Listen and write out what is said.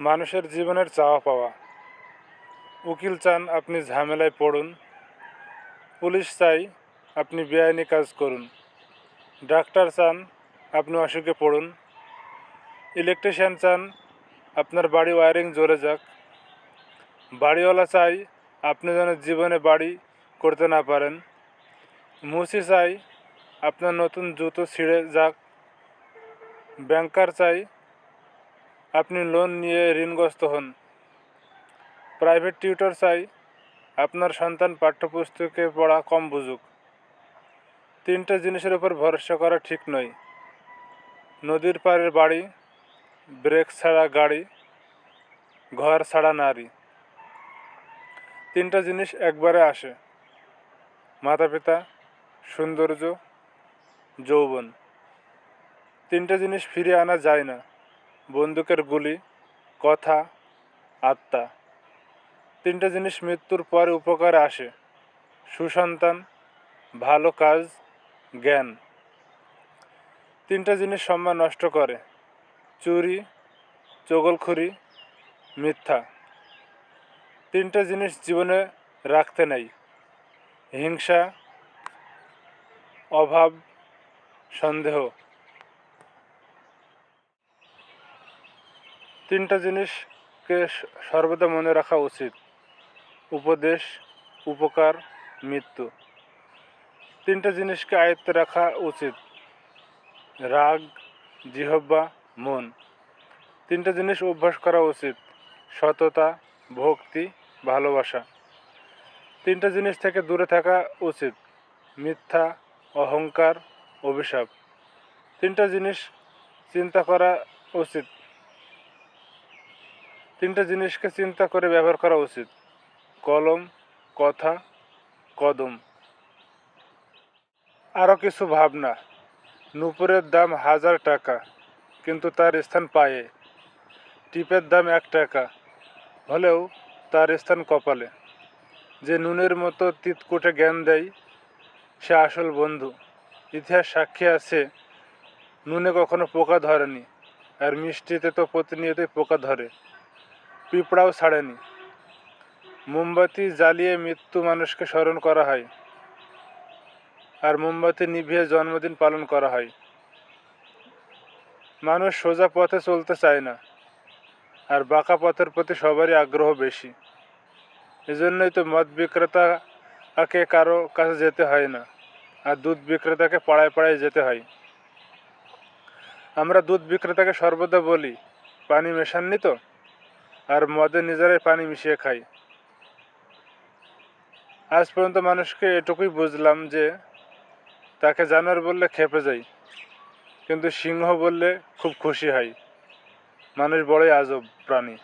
মানুষের জীবনের চাওয়া পাওয়া। উকিল চান আপনি ঝামেলায় পড়ুন। পুলিশ চাই আপনি বেআইনি কাজ করুন। ডাক্তার চান আপনি অসুখে পড়ুন। ইলেকট্রিশিয়ান চান আপনার বাড়ি ওয়ারিং জ্বলে যাক। বাড়িওয়ালা চাই আপনি যেন জীবনে বাড়ি করতে না পারেন। মুসি চাই আপনার নতুন জুতো ছিঁড়ে যাক। ব্যাংকার চাই আপনি লোন নিয়ে ঋণগ্রস্ত হন। প্রাইভেট টিউটর চাই, আপনার সন্তান পাঠ্যপুস্তকে পড়া কম বুঝুক। তিনটা জিনিসের উপর ভরসা করা ঠিক নয়। নদীর পাড়ের বাড়ি, ব্রেক ছাড়া গাড়ি, ঘর ছাড়া নারী। তিনটা জিনিস একবারে আসে। মাতা পিতা সৌন্দর্য, যৌবন। তিনটা জিনিস ফিরিয়ে আনা যায় না। বন্দুকের গুলি, কথা, আত্মা। তিনটা জিনিস মৃত্যুর পরে উপকারে আসে। সুসন্তান, ভালো কাজ, জ্ঞান। তিনটা জিনিস সম্মান নষ্ট করে। চুরি, চগলখুরি, মিথ্যা। তিনটা জিনিস জীবনে রাখতে নেই। হিংসা, অভাব, সন্দেহ। তিনটা জিনিসকে সর্বদা মনে রাখা উচিত। উপদেশ, উপকার, মৃত্যু। তিনটা জিনিসকে আয়ত্তে রাখা উচিত। রাগ জিহব্বা মন। তিনটা জিনিস অভ্যাস করা উচিত। সততা, ভক্তি, ভালোবাসা। তিনটা জিনিস থেকে দূরে থাকা উচিত। মিথ্যা, অহংকার, অভিশাপ। তিনটা জিনিস চিন্তা করা উচিত। তিনটা জিনিসকে চিন্তা করে ব্যবহার করা উচিত। কলম, কথা, কদম। আরও কিছু ভাবনা। নুপুরের দাম হাজার টাকা, কিন্তু তার স্থান পায়ে। টিপের দাম এক টাকা, হলেও তার স্থান কপালে। যে নুনের মতো তিতকুটে জ্ঞান দেয়, সে আসল বন্ধু। ইতিহাস সাক্ষী আছে, নুনে কখনো পোকা ধরেনি। আর মিষ্টিতে তো প্রতিনিয়তই পোকা ধরে। পিঁপড়াও ছাড়েনি। মোমবাতি জ্বালিয়ে মৃত্যু মানুষকে স্মরণ করা হয় আর মোমবাতি নিভিয়ে জন্মদিন পালন করা হয়। মানুষ সোজা পথে চলতে চায় না আর বাঁকা পথের প্রতি সবারই আগ্রহ বেশি। এজন্যই তো মদ বিক্রেতাকে কারও কাছে যেতে হয় না আর দুধ বিক্রেতাকে পাড়ায় পাড়ায় যেতে হয়। আমরা দুধ বিক্রেতাকে সর্বদা বলি, পানি মেশাননি তো? আর মদে নিজেরাই পানি মিশিয়ে খাই। আজ পর্যন্ত মানুষকে এটুকুই বুঝলাম যে তাকে জানোয়ার বললে খেপে যাই, কিন্তু সিংহ বললে খুব খুশি হয়। মানুষ বড়ই আজব প্রাণী।